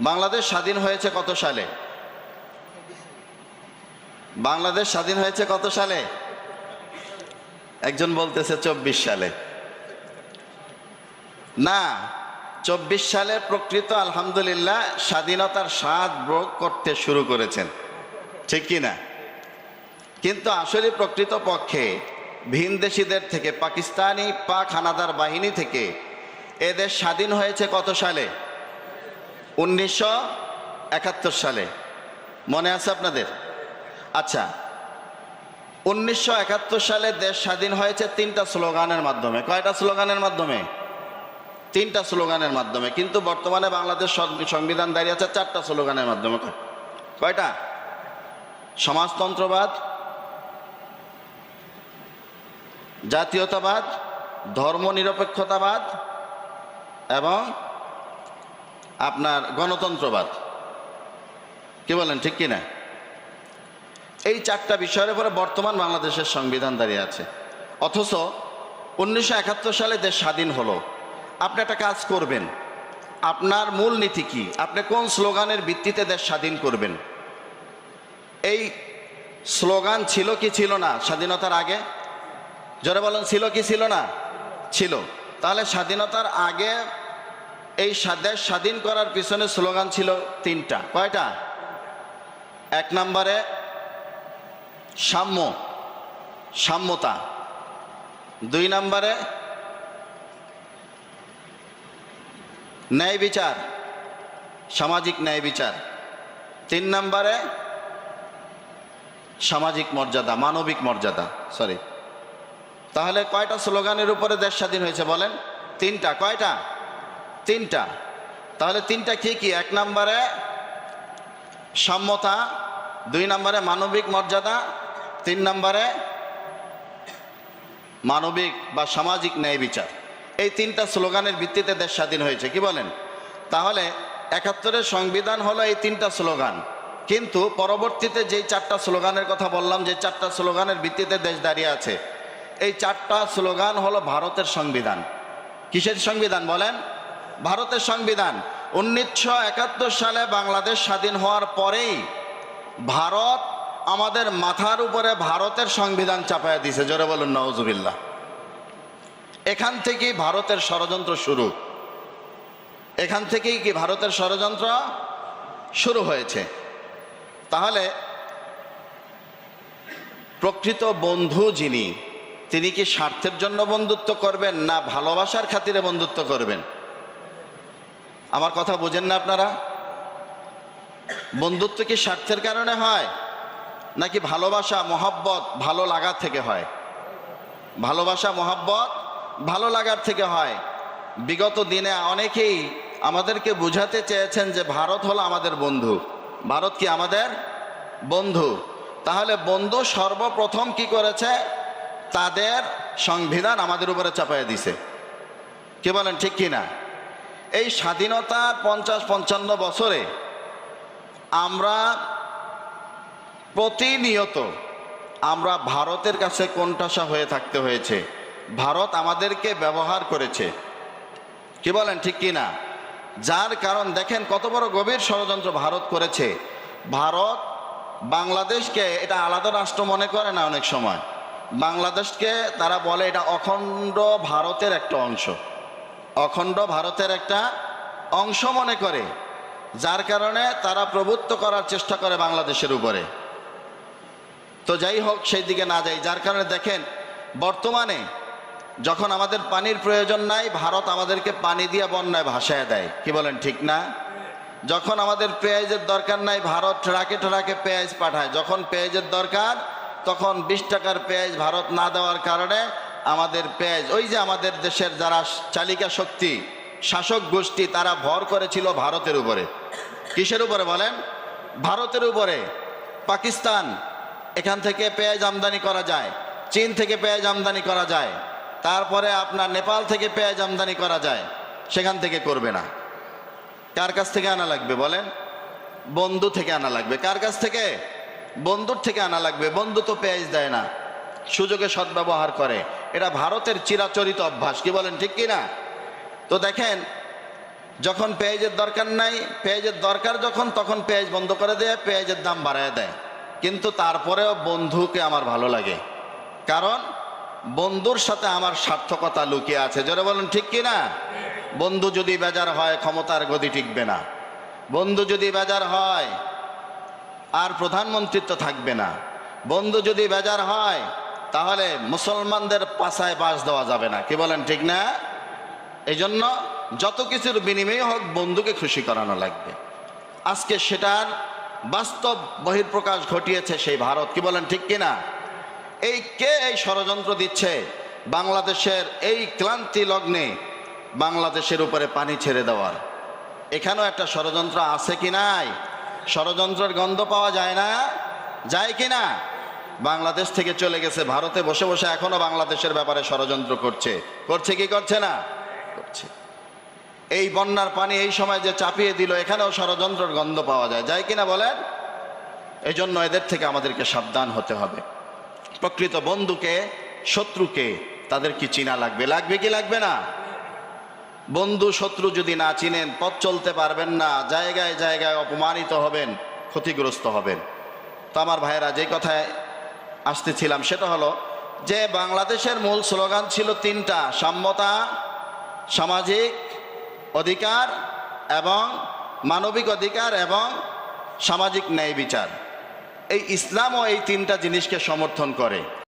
বাংলাদেশ স্বাধীন হয়েছে কত সালে? বাংলাদেশ স্বাধীন হয়েছে কত সালে? একজন বলতেছে চব্বিশ সালে। না, চব্বিশ সালে প্রকৃত আলহামদুলিল্লাহ স্বাধীনতার স্বাদ ভোগ করতে শুরু করেছেন। ঠিক কি না? কিন্তু আসলে প্রকৃত পক্ষে ভিনদেশিদের থেকে, পাকিস্তানি পাক হানাদার বাহিনী থেকে এদের স্বাধীন হয়েছে কত সালে? উনিশশো একাত্তর সালে। মনে আছে আপনাদের? আচ্ছা। উনিশশো একাত্তর সালে দেশ স্বাধীন হয়েছে তিনটা স্লোগানের মাধ্যমে। কয়টা স্লোগানের মাধ্যমে? তিনটা স্লোগানের মাধ্যমে। কিন্তু বর্তমানে বাংলাদেশ সংবিধান দাঁড়িয়ে আছে চারটা স্লোগানের মাধ্যমে। কয়টা? সমাজতন্ত্রবাদ, জাতীয়তাবাদ, ধর্মনিরপেক্ষতাবাদ এবং আপনার গণতন্ত্রবাদ। কি বলেন, ঠিক কিনা? এই চারটা বিষয়ের উপরে বর্তমান বাংলাদেশের সংবিধান দাঁড়িয়ে আছে। অথচ উনিশশো একাত্তর সালে দেশ স্বাধীন হলো। আপনি একটা কাজ করবেন। আপনার মূল নীতি কি? আপনি কোন স্লোগানের ভিত্তিতে দেশ স্বাধীন করবেন? এই স্লোগান ছিল কি ছিল না? স্বাধীনতার আগে? জোরে বলেন, ছিল কি ছিল না? ছিল। তাহলে স্বাধীনতার আগে এই দেশ স্বাধীন করার পিছনে স্লোগান ছিল তিনটা। কয়টা? এক নম্বরে সাম্য, সাম্যতা। দুই নম্বরে ন্যায় বিচার, সামাজিক ন্যায় বিচার। তিন নম্বরে সামাজিক মর্যাদা, মানবিক মর্যাদা সরি তাহলে কয়টা স্লোগানের উপরে দেশ স্বাধীন হয়েছে বলেন? তিনটা। কয়টা? তিনটা। তাহলে তিনটা কি কি? এক নম্বরে সাম্যতা, দুই নম্বরে মানবিক মর্যাদা, তিন নম্বরে মানবিক বা সামাজিক ন্যায় বিচার। এই তিনটা স্লোগানের ভিত্তিতে দেশ স্বাধীন হয়েছে, কি বলেন? তাহলে একাত্তরের সংবিধান হলো এই তিনটা স্লোগান। কিন্তু পরবর্তীতে যেই চারটা স্লোগানের কথা বললাম, যে চারটা স্লোগানের ভিত্তিতে দেশ দাঁড়িয়ে আছে, এই চারটা স্লোগান হলো ভারতের সংবিধান। কিসের সংবিধান বলেন? ভারতের সংবিধান। উনিশশো একাত্তর সালে বাংলাদেশ স্বাধীন হওয়ার পরেই ভারত আমাদের মাথার উপরে ভারতের সংবিধান চাপায়া দিছে। জোরে বলুন নওজুবিল্লাহ এখান থেকেই ভারতের ষড়যন্ত্র শুরু। এখান থেকেই কি ভারতের ষড়যন্ত্র শুরু হয়েছে? তাহলে প্রকৃত বন্ধু যিনি, তিনি কি স্বার্থের জন্য বন্ধুত্ব করবেন না ভালোবাসার খাতিরে বন্ধুত্ব করবেন? আমার কথা বোঝেন না আপনারা? বন্ধুত্ব কি স্বার্থের কারণে হয়, নাকি ভালোবাসা, মহাব্বত ভালো লাগার থেকে হয়? ভালোবাসা, মহাব্বত ভালো লাগার থেকে হয়। বিগত দিনে অনেকেই আমাদেরকে বুঝাতে চেয়েছেন যে ভারত হলো আমাদের বন্ধু। ভারত কি আমাদের বন্ধু? তাহলে বন্ধু সর্বপ্রথম কি করেছে? তাদের সংবিধান আমাদের উপরে চাপাই দিছে। কি বলেন, ঠিক কি না এই স্বাধীনতার পঞ্চাশ পঞ্চান্ন বছরে আমরা প্রতিনিয়ত আমরা ভারতের কাছে কোণঠাসা হয়ে থাকতে হয়েছে। ভারত আমাদেরকে ব্যবহার করেছে। কি বলেন, ঠিক কি না? যার কারণ দেখেন কত বড় গভীর ষড়যন্ত্র ভারত করেছে। ভারত বাংলাদেশকে এটা আলাদা রাষ্ট্র মনে করে না অনেক সময়। বাংলাদেশকে তারা বলে এটা অখণ্ড ভারতের একটা অংশ। অখণ্ড ভারতের একটা অংশ মনে করে, যার কারণে তারা প্রভুত্ব করার চেষ্টা করে বাংলাদেশের উপরে। তো যাই হোক, সেই দিকে না যাই, যার কারণে দেখেন, বর্তমানে যখন আমাদের পানির প্রয়োজন নাই, ভারত আমাদেরকে পানি দিয়ে বন্যায় ভাসায় দেয়। কি বলেন, ঠিক না? যখন আমাদের পেঁয়াজের দরকার নাই, ভারত ট্রাকে ট্রাকে পেঁয়াজ পাঠায়। যখন পেঁয়াজের দরকার, তখন বিশ টাকার পেঁয়াজ ভারত না দেওয়ার কারণে আমাদের পেঁয়াজ ওই যে আমাদের দেশের যারা চালিকা শক্তি, শাসক গোষ্ঠী, তারা ভর করেছিল ভারতের উপরে। কিসের উপরে বলেন? ভারতের উপরে। পাকিস্তান, এখান থেকে পেঁয়াজ আমদানি করা যায়। চীন থেকে পেঁয়াজ আমদানি করা যায়। তারপরে আপনার নেপাল থেকে পেঁয়াজ আমদানি করা যায়। সেখান থেকে করবে না। কার কাছ থেকে আনা লাগবে বলেন? বন্ধু থেকে আনা লাগবে। কার কাছ থেকে? বন্ধুর থেকে আনা লাগবে। বন্ধু তো পেঁয়াজ দেয় না। সুযোগে সদ্ব্যবহার করে। এটা ভারতের চিরাচরিত অভ্যাস, কি বলেন, ঠিক কি না তো দেখেন, যখন পেঁয়াজের দরকার নাই, পেঁয়াজের দরকার যখন, তখন পেঁয়াজ বন্ধ করে দেয়, পেঁয়াজের দাম বাড়ায় দেয়। কিন্তু তারপরেও বন্ধুকে আমার ভালো লাগে। কারণ বন্ধুর সাথে আমার সার্থকতা লুকিয়ে আছে। যারা বলেন, ঠিক কি না বন্ধু যদি বেজার হয়, ক্ষমতার গদি টিকবে না। বন্ধু যদি বেজার হয়, আর প্রধানমন্ত্রিত্ব থাকবে না। বন্ধু যদি বেজার হয় তাহলে মুসলমানদের পাশায় বাস দেওয়া যাবে না। কি বলেন ঠিক না? এই জন্য যত কিছুর বিনিময়ে হোক বন্ধুকে খুশি করানো লাগবে। আজকে সেটার বাস্তব বহির্প্রকাশ ঘটিয়েছে সেই ভারত। কি বলেন ঠিক কিনা? এই কে এই ষড়যন্ত্র দিচ্ছে? বাংলাদেশের এই ক্লান্তি লগ্নে বাংলাদেশের উপরে পানি ছেড়ে দেওয়ার। এখানেও একটা ষড়যন্ত্র আছে কি নাই? ষড়যন্ত্রের গন্ধ পাওয়া যায় না? যায় কি না? বাংলাদেশ থেকে চলে গেছে ভারতে, বসে বসে এখনও বাংলাদেশের ব্যাপারে ষড়যন্ত্র করছে। করছে কি করছে না? করছে। এই বন্যার পানি এই সময় যে চাপিয়ে দিল, এখানেও ষড়যন্ত্রের গন্ধ পাওয়া যায়। যায় কিনা বলেন? এই জন্য এদের থেকে আমাদেরকে সাবধান হতে হবে। প্রকৃত বন্ধুকে, শত্রুকে তাদের কি চিনা লাগবে? লাগবে কি লাগবে না? বন্ধু, শত্রু যদি না চিনেন, পথ চলতে পারবেন না। জায়গায় জায়গায় অপমানিত হবেন, ক্ষতিগ্রস্ত হবেন। তো আমার ভাইয়েরা, যে কথায় আসতেছিলাম। সেটা হলো যে বাংলাদেশের মূল স্লোগান ছিল তিনটা, সাম্যতা, সামাজিক অধিকার এবং মানবিক অধিকার এবং সামাজিক ন্যায় বিচার। এই ইসলামও এই তিনটা জিনিসকে সমর্থন করে।